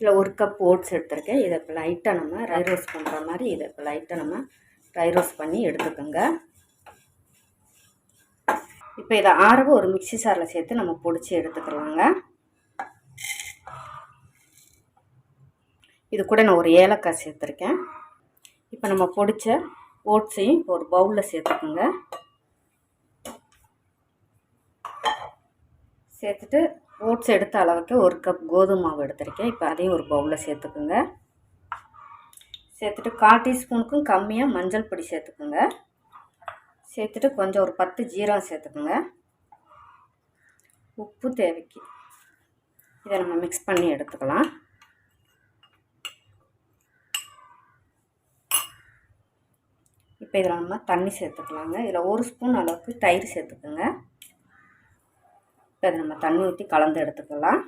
இதில் ஒரு cup oats எடுத்திருக்கேன். இதை இப்போ லைட்டாக நம்ம ட்ரை ரோஸ்ட் பண்ணுற மாதிரி இதை இப்போ லைட்டாக நம்ம ட்ரை ரோஸ்ட் பண்ணி எடுத்துக்கோங்க. இப்போ இதை ஆறவு ஒரு மிக்சி சாரில் சேர்த்து நம்ம பொடிச்சு எடுத்துக்கலாங்க. இது கூட நான் ஒரு ஏலக்காய் சேர்த்துருக்கேன். இப்போ நம்ம பொடிச்ச ஓட்ஸையும் ஒரு பவுலில் சேர்த்துக்கோங்க. சேர்த்துட்டு ஓட்ஸ் எடுத்த அளவுக்கு ஒரு கப் கோதுமை மாவு எடுத்திருக்கேன். இப்போ அதையும் ஒரு பவுலில் சேர்த்துக்குங்க. சேர்த்துட்டு கால் டீஸ்பூனுக்கும் கம்மியாக மஞ்சள் பொடி சேர்த்துக்குங்க. சேர்த்துட்டு கொஞ்சம் ஒரு பத்து ஜீரகம் சேர்த்துக்குங்க. உப்பு தேவைக்கு. இதை நம்ம மிக்ஸ் பண்ணி எடுத்துக்கலாம். இப்போ இதில் நம்ம தண்ணி சேர்த்துக்கலாங்க. இதில் ஒரு ஸ்பூன் அளவுக்கு தயிர் சேர்த்துக்குங்க. இப்போ அதை நம்ம தண்ணி ஊற்றி கலந்து எடுத்துக்கலாம்.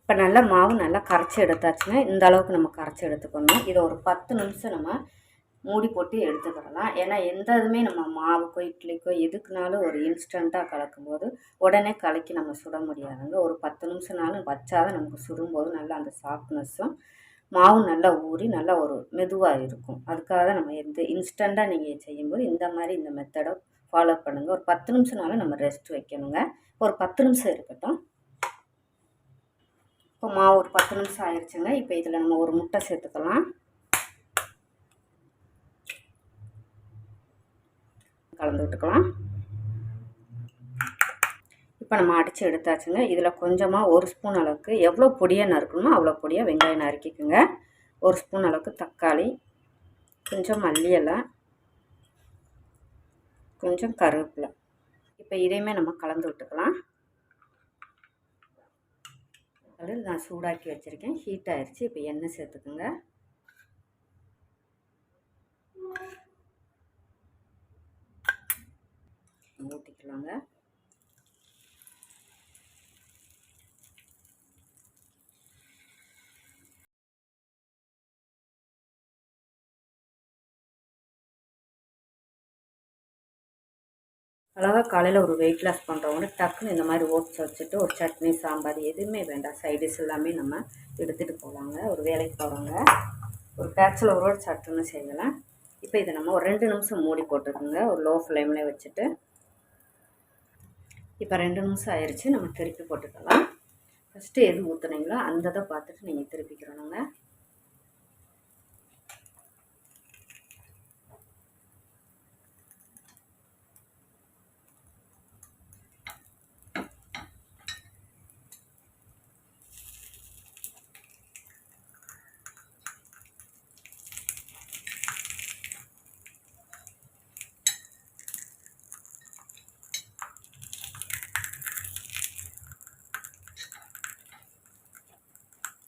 இப்போ நல்லா மாவு நல்லா கரைச்சி எடுத்தாச்சுன்னா இந்த அளவுக்கு நம்ம கரைச்சி எடுத்துக்கணும். இதை ஒரு பத்து நிமிஷம் நம்ம மூடி போட்டு எடுத்துக்கிடலாம். ஏன்னா எந்த இதுவுமே நம்ம மாவுக்கோ இட்லிக்கோ எதுக்குனாலும் ஒரு இன்ஸ்டண்ட்டாக கலக்கும்போது உடனே கலக்கி நம்ம சுட முடியாதுங்க. ஒரு பத்து நிமிஷம்னாலும் வச்சாதான் நமக்கு சுடும்போது நல்லா அந்த சாஃப்ட்னஸும் மாவு நல்லா ஊறி நல்லா ஒரு மெதுவாக இருக்கும். அதுக்காக தான் நம்ம எந்த இன்ஸ்டண்ட்டாக நீங்கள் செய்யும்போது இந்த மாதிரி இந்த மெத்தடை ஃபாலோ பண்ணுங்கள் ஒரு பத்து நிமிஷம்னாலும் நம்ம ரெஸ்ட் வைக்கணுங்க. ஒரு பத்து நிமிஷம் இருக்கட்டும். இப்போ மாவு ஒரு பத்து நிமிஷம் ஆயிடுச்சுங்க இப்போ இதில் நம்ம ஒரு முட்டை சேர்த்துக்கலாம். கலந்து விட்டுக்கலாம். இப்போ நம்ம அடித்து எடுத்தாச்சுங்க. இதில் கொஞ்சமாக ஒரு ஸ்பூன் அளவுக்கு எவ்வளோ பொடியாக நறுக்கணுமோ அவ்வளோ பொடியாக வெங்காயம் நறுக்கிக்குங்க. ஒரு ஸ்பூன் அளவுக்கு தக்காளி கொஞ்சம் மல்லி கொஞ்சம் கருவேப்பிலை. இப்போ இதையுமே நம்ம கலந்து விட்டுக்கலாம். அது நான் சூடாக்கி வச்சுருக்கேன். ஹீட் ஆயிடுச்சு இப்போ எண்ணெய் சேர்த்துக்குங்க. ஊற்றிக்கலாங்க. அழகாக காலையில் ஒரு வெயிட் லாஸ் பண்ணுறவங்க டக்குன்னு இந்த மாதிரி ஓட்ஸ் வச்சுட்டு ஒரு சட்னி சாம்பார் எதுவுமே வேண்டாம். சைடிஷ் எல்லாமே நம்ம எடுத்துகிட்டு போகலாங்க ஒரு வேலைக்கு போகிறவங்க ஒரு பேச்சுலரோட சட்டுன்னு செய்யலாம். இப்போ இதை நம்ம ஒரு ரெண்டு நிமிஷம் மூடி போட்டுருக்குங்க ஒரு லோ ஃப்ளேமில் வச்சுட்டு. இப்போ ரெண்டு நிமிஷம் ஆயிடுச்சு நம்ம திருப்பி போட்டுக்கலாம். ஃபஸ்ட்டு எது ஊற்றுனீங்களோ அந்த இதை பார்த்துட்டு நீங்கள் திருப்பிக்கிறணுங்க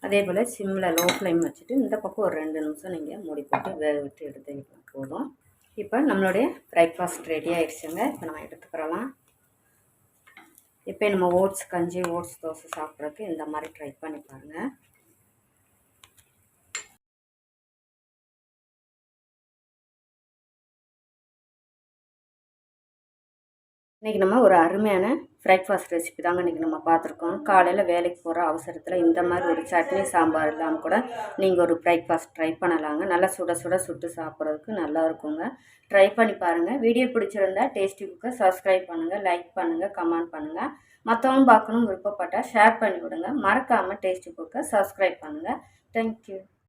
அதே போல் சிம்மில் லோ ஃப்ளேம் வச்சுட்டு இந்த பக்கம் ஒரு ரெண்டு நிமிஷம் நீங்கள் மூடி போட்டு வேக விட்டு எடுத்துக்கலாம் போதும். இப்போ நம்மளுடைய பிரேக்ஃபாஸ்ட் ரெடி ஆயிடுச்சுங்க. இப்போ நம்ம எடுத்துக்கிறலாம். இப்போ நம்ம ஓட்ஸ் கஞ்சி ஓட்ஸ் தோசை சாப்பிட்றதுக்கு இந்த மாதிரி ட்ரை பண்ணி பாருங்கள் இன்றைக்கி நம்ம ஒரு அருமையான பிரேக்ஃபாஸ்ட் ரெசிபி தாங்க இன்றைக்கி நம்ம பார்த்துருக்கோம். காலையில் வேலைக்கு போகிற அவசரத்தில் இந்த மாதிரி ஒரு சட்னி சாம்பார் இல்லாமல் கூட நீங்கள் ஒரு பிரேக்ஃபாஸ்ட் ட்ரை பண்ணலாங்க. நல்லா சுட சுட சுட்டு சாப்பிட்றதுக்கு நல்லா இருக்குங்க. ட்ரை பண்ணி பாருங்கள் வீடியோ பிடிச்சிருந்தா டேஸ்டி குக்கை சப்ஸ்கிரைப் பண்ணுங்கள் லைக் பண்ணுங்கள் கமெண்ட் பண்ணுங்கள் மற்றவங்க பார்க்கணும் விருப்பப்பட்டால் ஷேர் பண்ணி விடுங்க. மறக்காமல் டேஸ்டி குக்கை சப்ஸ்கிரைப் பண்ணுங்கள் தேங்க்யூ